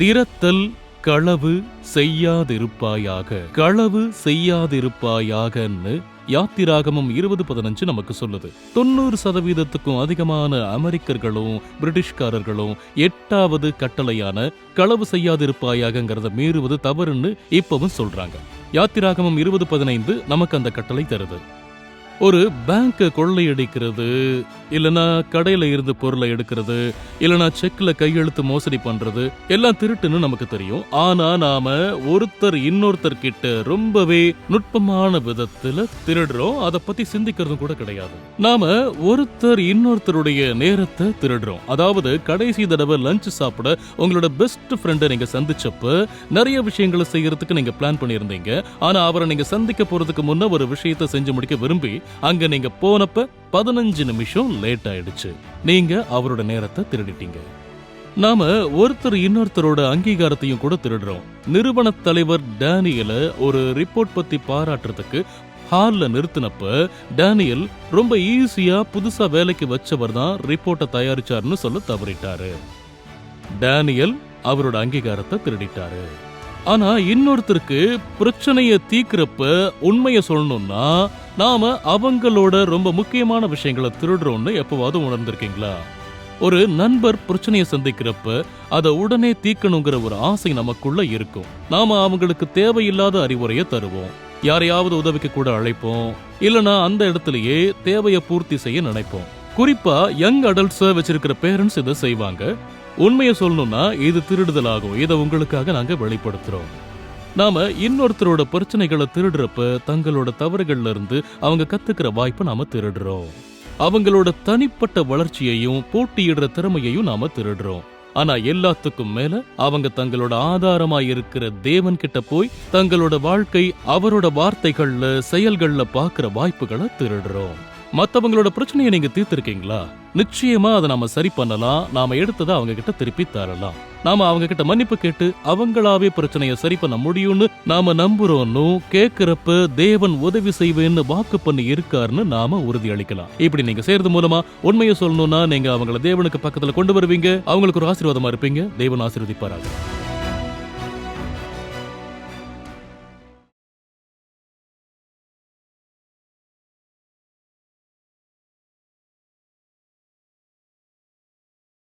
திறத்தல் களவு செய்யாதிருப்பாயாக. களவு செய்யாதிருப்பாயாகன்னு யாத்திராகமம் இருபது பதினஞ்சு நமக்கு சொல்லுது. தொண்ணூறு சதவீதத்துக்கும் அதிகமான அமெரிக்கர்களும் பிரிட்டிஷ்காரர்களும் எட்டாவது கட்டளையான களவு செய்யாதிருப்பாயாகங்கிறத மீறுவது தவறுன்னு இப்பவும் சொல்றாங்க. யாத்திராகமம் இருபது பதினைந்து நமக்கு அந்த கட்டளை தருது. ஒரு பேங்க் கொள்ளையடிக்கிறது இல்லனா கடையில இருந்து பொருளை எடுக்கிறது இல்லனா செக்ல கையெழுத்து மோசடி பண்றது எல்லாம் திருட்டுன்னு நமக்கு தெரியும். ஆனா நாம ஒருத்தர் இன்னொருத்தர் கிட்ட ரொம்பவே நுட்பமான விதத்துல திருடுறோம். அதை பத்தி சிந்திக்கிறதும் கூட கிடையாது. நாம ஒருத்தர் இன்னொருத்தருடைய நேரத்தை திருடுறோம். அதாவது கடைசி தடவை லஞ்ச் சாப்பிட உங்களோட பெஸ்ட் ஃப்ரெண்டை நீங்க சந்திச்சப்ப நிறைய விஷயங்களை செய்யறதுக்கு நீங்க பிளான் பண்ணியிருந்தீங்க. ஆனா அவரை நீங்க சந்திக்க போறதுக்கு முன்ன ஒரு விஷயத்தை செஞ்சு முடிக்க விரும்பி அங்க நீங்க போனப்ப பதினஞ்சு நிமிஷம் லேட் ஆயிடுச்சு. நீங்க அவரோட நேரத்தை திருடிட்டீங்க. நாம ஒருத்தர் இன்னொருத்தரோட அங்கீகாரத்தையும் கூட திருடுறோம். நிறுவன தலைவர் டேனியல ஒரு ரிப்போர்ட் பத்தி பாராட்டுறதுக்கு ஹால்ல நிறுத்தினப்ப டேனியல் ரொம்ப ஈஸியா புதுசா வேலைக்கு வச்சவர் தான் ரிப்போர்ட்டை தயாரிச்சாருன்னு சொல்ல தவறிட்டாரு. டேனியல் அவரோட அங்கீகாரத்தை திருடிட்டாரு. ஆனா இன்னொருத்தருக்கு பிரச்சனைய தீக்கிறப்ப உண்மைய சொல்லணும்னா நாம அவங்களோட ரொம்ப முக்கியமான விஷயங்களை திருடுறோம்னு எப்பவாவது உணர்ந்திருக்கீங்களா? ஒரு நண்பர் பிரச்சனையை சந்திக்கிறப்ப அதை உடனே தீக்கணுங்கிற ஒரு ஆசை நமக்குள்ள இருக்கும். நாம அவங்களுக்கு தேவையில்லாத அறிவுரையை தருவோம். யாரையாவது உதவிக்கு கூட அழைப்போம். இல்லனா அந்த இடத்துலயே தேவையை பூர்த்தி செய்ய நினைப்போம். குறிப்பா யங் அடல்ட்ஸ வச்சிருக்கிற பேரண்ட்ஸ் இதை செய்வாங்க. உண்மையை சொல்லணும்னா இது திருடுதல் ஆகும் இதை உங்களுக்காக நாங்க வெளிப்படுத்துறோம். நாம இன்னொருத்தரோட பிரச்சனைகளை திருடுறப்ப தங்களோட தவறுகள்ல இருந்து அவங்க கத்துக்கிற வாய்ப்பை நாம திருடுறோம். அவங்களோட தனிப்பட்ட வளர்ச்சியையும் போட்டியிடுற திறமையையும் நாம திருடுறோம். ஆனா எல்லாத்துக்கும் மேல அவங்க தங்களோட ஆதாரமா இருக்கிற தேவன் கிட்ட போய் தங்களோட வாழ்க்கை அவரோட வார்த்தைகள்ல செயல்கள்ல பாக்குற வாய்ப்புகளை திருடுறோம். மத்தவங்களோட பிரச்சனையை நீங்க தீர்த்திருக்கீங்களா? நிச்சயமா அதை நாம சரி பண்ணலாம். நாம எடுத்ததை அவங்க கிட்ட திருப்பி தரலாம். நாம அவங்க கிட்ட மன்னிப்பு கேட்டு அவங்களாவே பிரச்சனையை சரி பண்ண முடியும்னு நாம நம்புறோம்னு கேக்குறப்ப தேவன் உதவி செய்வேன்னு வாக்கு பண்ணி இருக்காருன்னு நாம உறுதி அளிக்கலாம். இப்படி நீங்க செய்யறது மூலமா உண்மையை சொல்லணும்னா நீங்க அவங்கள தேவனுக்கு பக்கத்துல கொண்டு வருவீங்க. அவங்களுக்கு ஒரு ஆசீர்வாதமா இருப்பீங்க. தேவன் ஆசீர்வதிப்பாராங்க